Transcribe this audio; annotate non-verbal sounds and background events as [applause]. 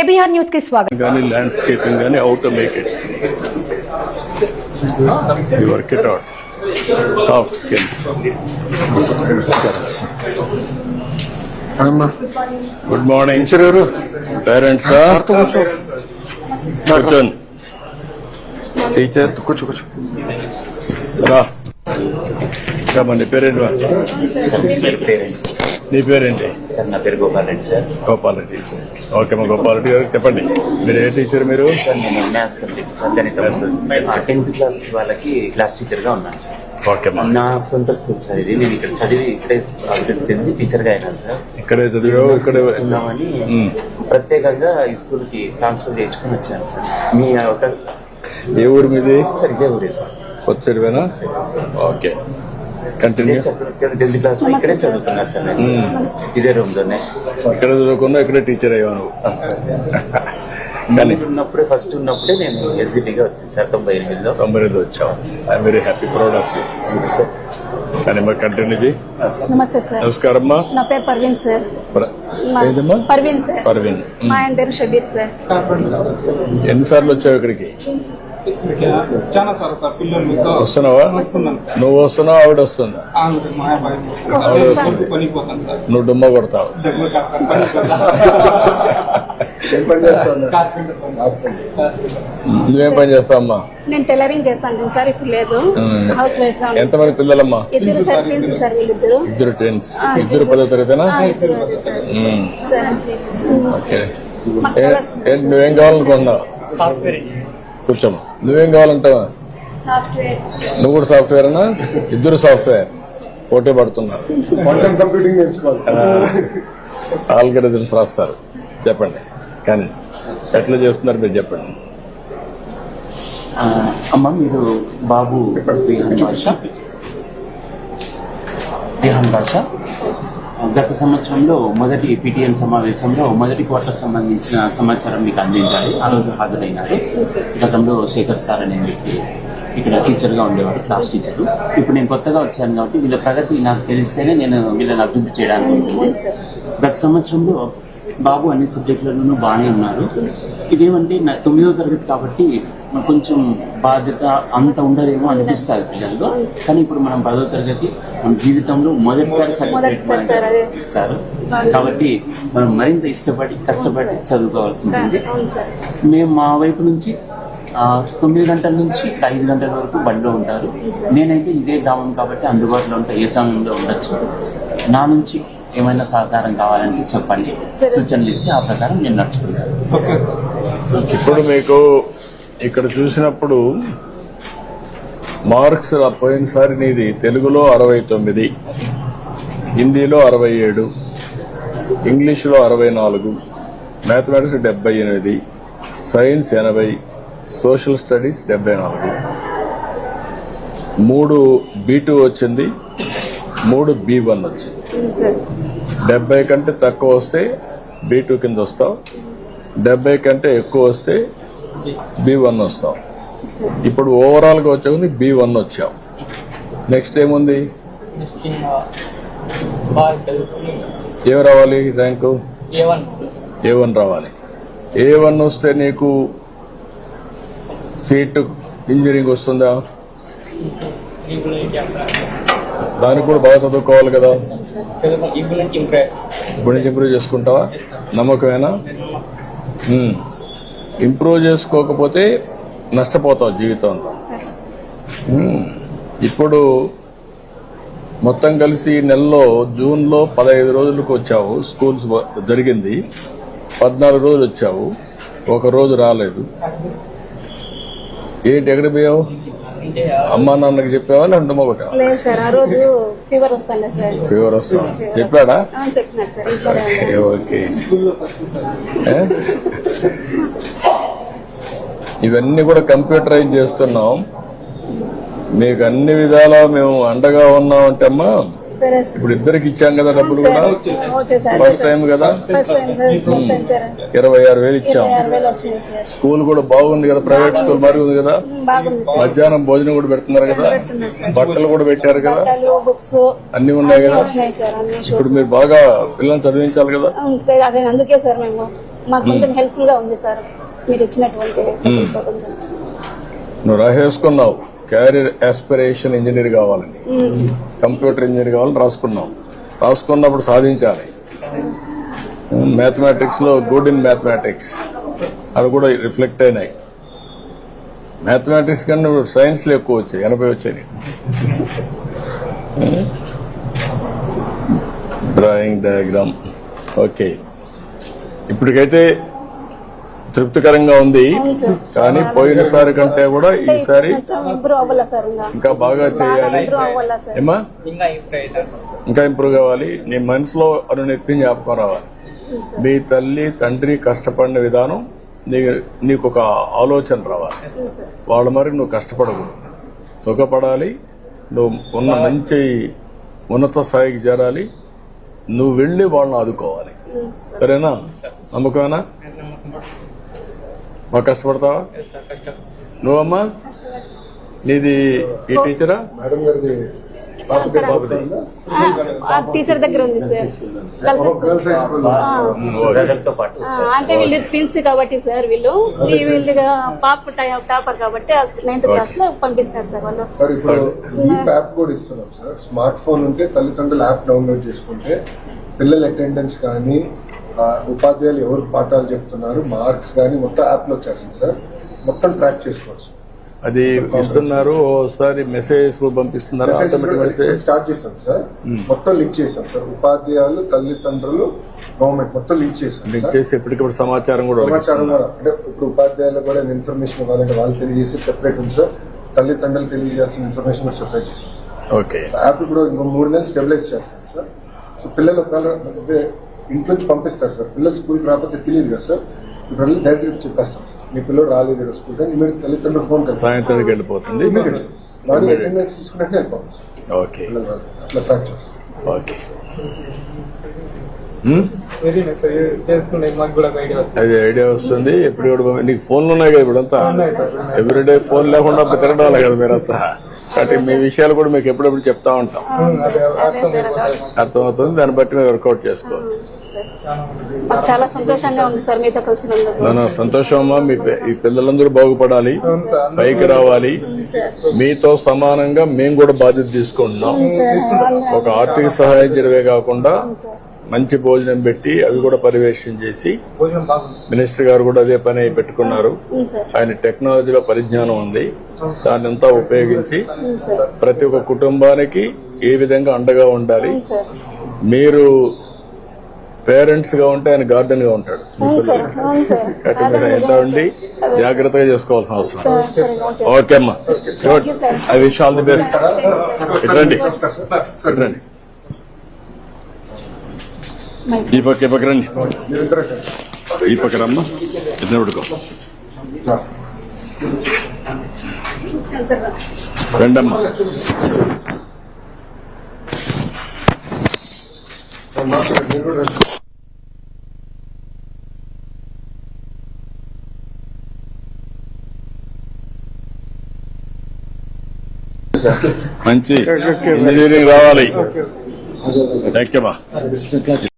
KBR న్యూస్కి స్వాగతం కానీ ల్యాండ్స్కేపింగ్ కానీ how to make it you work it out soft skills అమ్మా గుడ్ మార్నింగ్ టీచర్ ఎవరు పేరెంట్స్ సార్తో కూర్చో కూర్చోండి టీచర్ కూర్చో కూర్చో రా రమ్మా, నీ పేరేంటి నీ పేరేంటి? సార్ నా పేరు గోపాల్ రెడ్డి సార్. గోపాల్ రెడ్డి. ఓకే మా గోపాల్ రెడ్డి గారు చెప్పండి. మీరు ఏ టీచర్ మీరు? సార్ నేను మ్యాథ్స్ సబ్జెక్ట్ సార్ గణితం. టెన్త్ క్లాస్ వాళ్ళకి క్లాస్ టీచర్గా ఉన్నాను సార్. ఓకే నా సొంత స్కూల్ సార్ ఇది. నేను ఇక్కడ చదివి ఇక్కడే అభివృద్ధి టీచర్గా అయినాను సార్. ఇక్కడే చదివావు ఇక్కడే ఉన్నామని. ప్రత్యేకంగా ఈ స్కూల్కి ట్రాన్స్ఫర్ చేయించుకొని వచ్చాను సార్. మీ ఒక ఏ ఊరు మీది? సార్ ఇదే ఊరే సార్. కొత్తడివేనా ఓకే. కంటిన్యూ టెన్త్ క్లాస్ ఇక్కడే చదువుతున్నా సార్ ఇదే రూమ్లోనే. ఇక్కడ చదువుకున్నా ఇక్కడే టీచర్ [laughs] కానీ నేను ఉన్నప్పుడే ఫస్ట్ ఉన్నప్పుడే నేను ఎస్జిటిగా వచ్చింది సార్ తొంభై ఎనిమిదిలో. తొంభై ఐదు వచ్చావు I'm very happy proud of you sir కానీ మరి కంటిన్యూ చేయి. నమస్తే సార్. నమస్కారం అమ్మా నా పేరు పర్వీన్ సార్. పర్వీన్ సార్. పర్వీన్. మా ఆయన పేరు షబీర్ సార్. ఎన్నిసార్లు వచ్చావు ఇక్కడికి? చాలా సార్ సార్ పిల్లలు మీతో వస్తున్నావా? నువ్వు వస్తున్నావు? ఆవిడ వస్తుందా? నువ్వు డుమ్మ కొడతావు. నువ్వేం పని చేస్తావమ్మా? నేను టైలరింగ్ చేస్తాను సార్ ఇప్పుడు లేదు. Housewife. ఎంతమంది పిల్లలమ్మా? ఇద్దరు సార్ ట్విన్స్ సార్ వీళ్ళిద్దరు. ఇద్దరు ట్విన్స్ ఇద్దరు పదో తరగతినా? ఓకే. నువ్వేం కావాలనుకున్నావు కూర్చోమ్మా నువ్వేం కావాలంటావా? సాఫ్ట్వేర్ నువ్వు కూడా సాఫ్ట్వేరేనా ఇద్దరు సాఫ్ట్వేర్ పోటీ పడుతున్నారు క్వాంటమ్ కంప్యూటింగ్ నేర్చుకోవాలి. ఆల్గరిథమ్స్ రాస్తారు. చెప్పండి. కానీ ఎట్లా చేస్తున్నారు మీరు చెప్పండి. అమ్మ మీరు బాబు రిహాన్ భాష? గత సంవత్సరంలో మొదటి పిటిఎం సమావేశంలో మొదటి క్వార్టర్ సంబంధించిన సమాచారం మీకు అందించాలి. ఆ రోజు హాజరైనారు. గతంలో శేఖర్ సార్ అనే వ్యక్తి ఇక్కడ టీచర్గా ఉండేవారు ఉండేవాడు క్లాస్ టీచర్. ఇప్పుడు నేను కొత్తగా వచ్చాను కాబట్టి వీళ్ళ ప్రగతి నాకు తెలిస్తేనే నేను వీళ్ళని అభివృద్ధి చేయడానికి ఉంటుంది. గత సంవత్సరంలో బాబు అన్ని సబ్జెక్టులలోనూ బాగానే ఉన్నారు. ఇదేమంటే నా తొమ్మిదో తరగతి కాబట్టి కొంచెం బాధ్యత అంత ఉండదేమో అనిపిస్తుంది పిల్లల్లో కానీ ఇప్పుడు మనం పదో తరగతి మన జీవితంలో మొదటిసారి సర్టిఫికేట్. ఇస్తారు. కాబట్టి మనం మరింత ఇష్టపడి కష్టపడి చదువుకోవాల్సి ఉంటుంది మేము మా వైపు నుంచి ఆ, తొమ్మిది గంటల నుంచి ఐదు గంటల వరకు బండిలో ఉంటారు. నేనైతే ఇదే గ్రామం కాబట్టి అందుబాటులో ఉంటా ఏ సమయంలో ఉండొచ్చు. నా నుంచి ఏమైనా సహకారం కావాలంటే చెప్పండి. సూచనలు ఇస్తే ఆ ప్రకారం నేను నడుచుకుంటాను. ఓకే. ఇప్పుడు మీకు ఇక్కడ చూసినప్పుడు మార్క్స్ పోయినసారి నీది తెలుగులో అరవై తొమ్మిది హిందీలో అరవై ఏడు ఇంగ్లీష్లో అరవై నాలుగు మ్యాథమెటిక్స్ డెబ్బై ఎనిమిది సైన్స్ ఎనభై సోషల్ స్టడీస్ డెబ్బై నాలుగు. మూడు బి టూ వచ్చింది మూడు బి వన్ వచ్చింది. డెబ్బై కంటే తక్కువ వస్తే బి టూ కింద వస్తావు డెబ్బై కంటే ఎక్కువ వస్తే బి వన్ వస్తావు ఇప్పుడు ఓవరాల్గా వచ్చావు బి వన్ వచ్చావు నెక్స్ట్ ఏముంది? బాగా చదువుకుని ఏం రావాలి ర్యాంకు ఏ వన్ రావాలి. ఏ వన్ వస్తే నీకు సీట్ ఇంజనీరింగ్ వస్తుందా? దానికి కూడా బాగా చదువుకోవాలి కదా. ఇప్పుడు నుంచి ఇంప్రూవ్ చేసుకుంటావా? నమ్మకమేనా. ఇంప్రూవ్ చేసుకోకపోతే నష్టపోతావు జీవితం అంతా. ఇప్పుడు మొత్తం కలిసి నెలలో జూన్లో పదహైదు రోజులకు వచ్చావు. స్కూల్స్ జరిగింది. పద్నాలుగు రోజులు వచ్చావు. ఒక రోజు రాలేదు. ఏంటి ఎక్కడికి పోయావు? అమ్మా నాన్నకి చెప్పావా లేదంటే ఒకటా ఫీవర్ వస్తాం చెప్పాడా. ఓకే? ఇవన్నీ కూడా కంప్యూటరైజ్ చేస్తున్నాం. మీకు అన్ని విధాలా మేము అండగా ఉన్నాం అంటే అమ్మా ఇప్పుడు ఇద్దరికి ఇచ్చాం కదా డబ్బులు కూడా. ఫస్ట్ టైం కదా? ఇరవై ఆరు వేలు ఇచ్చాం. స్కూల్ కూడా బాగుంది కదా ప్రైవేట్ స్కూల్ మరి ఉంది కదా? మధ్యాహ్నం భోజనం కూడా పెడుతున్నారు కదా? బట్టలు కూడా పెట్టారు కదా? అన్ని ఉన్నాయి కదా? ఇప్పుడు మీరు బాగా పిల్లల్ని చదివించాలి కదా? అందుకే సార్ మేము. మాకు కొంచెం హెల్ప్ఫుల్గా ఉంది సార్. మీరు ఇచ్చినటువంటి కొంచెం నువ్వు రాసేసుకున్నావు. క్యారియర్ ఆస్పిరేషన్ ఇంజనీర్ కావాలని. కంప్యూటర్ ఇంజనీర్ కావాలని రాసుకున్నావు. రాసుకున్నప్పుడు సాధించాలి. మ్యాథమెటిక్స్లో గుడ్ ఇన్ మ్యాథమెటిక్స్ అవి కూడా రిఫ్లెక్ట్ అయినాయి. మ్యాథమెటిక్స్ కన్నా సైన్స్లో ఎక్కువ వచ్చాయి. ఎనభై వచ్చాయి. డ్రాయింగ్ డయాగ్రామ్ ఓకే ఇప్పటికైతే తృప్తికరంగా ఉంది. కానీ పోయినసారి కంటే కూడా ఈసారి ఇంకా బాగా చేయాలి. ఇంప్రూవ్ అవ్వాలా సార్? ఏమా ఇంకా ఇంప్రూవ్ కావాలి. నీ మనసులో అనునిత్యం జ్ఞాపకం రావాలి. మీ తల్లి తండ్రి కష్టపడిన విధానం నీ నీకు ఒక ఆలోచన రావాలి. వాళ్ళ మరి నువ్వు కష్టపడకూడదు సుఖపడాలి. నువ్వు ఉన్న మంచి ఉన్నత స్థాయికి చేరాలి. నువ్వు వెళ్ళి వాళ్ళని ఆదుకోవాలి. సరేనా? నమ్మకమేనా? బాగా కష్టపడతావా? నువ్వమ్మా? నీది ఈ టీచరా టీచర్ దగ్గర ఉంది సార్ బ్రదర్తో పాటు. ఆ, అంటే వీళ్ళు ట్విన్స్ కాబట్టి సార్ వీళ్ళు. వీళ్ళు పాప టై- టాపర్ కాబట్టి నైన్త్ క్లాస్లో పంపిస్తున్నారు సార్ వాళ్ళు. యాప్ కూడా ఇస్తున్నాం సార్ స్మార్ట్ ఫోన్ ఉంటే తల్లిదండ్రులు యాప్ డౌన్లోడ్ చేసుకుంటే పిల్లల అటెండెన్స్ కానీ ఉపాధ్యాయులు ఎవరు పాఠాలు చెప్తున్నారు? మార్క్స్ కానీ మొత్తం యాప్లో వచ్చేసింది సార్. మొత్తం ట్రాక్ చేసుకోవచ్చు. అది ఇస్తున్నారు ఓసారి మెసేజ్ పంపిస్తున్నారు స్టార్ట్ చేసాం సార్. మొత్తం లింక్ చేసాం సార్. ఉపాధ్యాయులు తల్లిదండ్రులు గవర్నమెంట్ మొత్తం లింక్ చేసాం లింక్. చేసి ఎప్పటికప్పుడు సమాచారం కూడా సమాచారం. కూడా. అంటే ఇప్పుడు ఉపాధ్యాయులు కూడా ఇన్ఫర్మేషన్ ఇవ్వాలంటే వాళ్ళు తెలియజేసి సెపరేట్ ఉంది సార్. తల్లిదండ్రులు తెలియజేయాల్సిన ఇన్ఫర్మేషన్ కూడా సెపరేట్ చేసాం సార్. ఓకే యాప్ ఇప్పుడు ఇంకో మూడు నెలలు స్టెబిలైజ్ చేస్తాం సార్. సో పిల్లలు ఒకవేళ ఇంట్లో నుంచి పంపిస్తారు సార్. పిల్లలు స్కూల్కి రాకపోతే తెలియదు కదా సార్. ఇప్పుడు వెళ్ళి డైరెక్ట్ చెప్పేస్తాం సార్. మీ పిల్లలు రాలేదు స్కూల్ కానీ ఇమీడియట్ తల్లిదండ్రులు ఫోన్ కదా సాయంత్రానికి వెళ్ళిపోతుంది. ఇమీడియట్. అటెండెన్స్ తీసుకున్నట్టు వెళ్ళిపోతాం సార్. ఓకే. అట్లా ట్రాక్ చేస్తాం. ఓకే. ఐడియా వస్తుంది. అది ఐడియా వస్తుంది. ఎప్పుడు నీకు ఫోన్లు ఉన్నాయి కదా ఇప్పుడంతా. ఎవ్రీడే ఫోన్ లేకుండా తిరగడాలి కదా మీరంతా కాబట్టి మీ విషయాలు కూడా మీకు ఎప్పుడెప్పుడు చెప్తా ఉంటాం. అర్థమవుతుంది. దాన్ని బట్టి మీరు వర్కౌట్ చేసుకోవచ్చు. మాకు చాలా సంతోషంగా ఉంది సార్ మీతో కలిసినందుకు నాన్న సంతోషం అమ్మా. మీ ఈ పిల్లలందరూ బాగుపడాలి. పైకి రావాలి. సార్. మీతో సమానంగా మేము కూడా బాధ్యత తీసుకుంటున్నాం. ఒక ఆర్థిక సహాయం జరిగే కాకుండా మంచి భోజనం పెట్టి అవి కూడా పర్యవేక్షణ చేసి భోజనం బాగుంది. మినిస్టర్ గారు కూడా అదే పని పెట్టుకున్నారు. ఆయన టెక్నాలజీలో పరిజ్ఞానం ఉంది. దాన్ని అంతా ఉపయోగించి ప్రతి ఒక్క కుటుంబానికి ఏ విధంగా అండగా ఉండాలి మీరు పేరెంట్స్గా ఉంటే ఆయన గార్డెన్గా ఉంటాడు. కాబట్టి [laughs] మీరు ఎంత ఉండి. జాగ్రత్తగా చేసుకోవాల్సిన అవసరం సార్ సరే ఓకే అమ్మా. Good. I wish all the best ఇట్రండి ఇట్రండి ఈ పక్క ఈ పక్క రండి. ఈ పక్క రమ్మా. ఇట్లా పడుకో రండమ్మా. మాస్టర్ మీరు కూడా రండి. మంచి ఇంజనీరింగ్ రావాలి. Thank you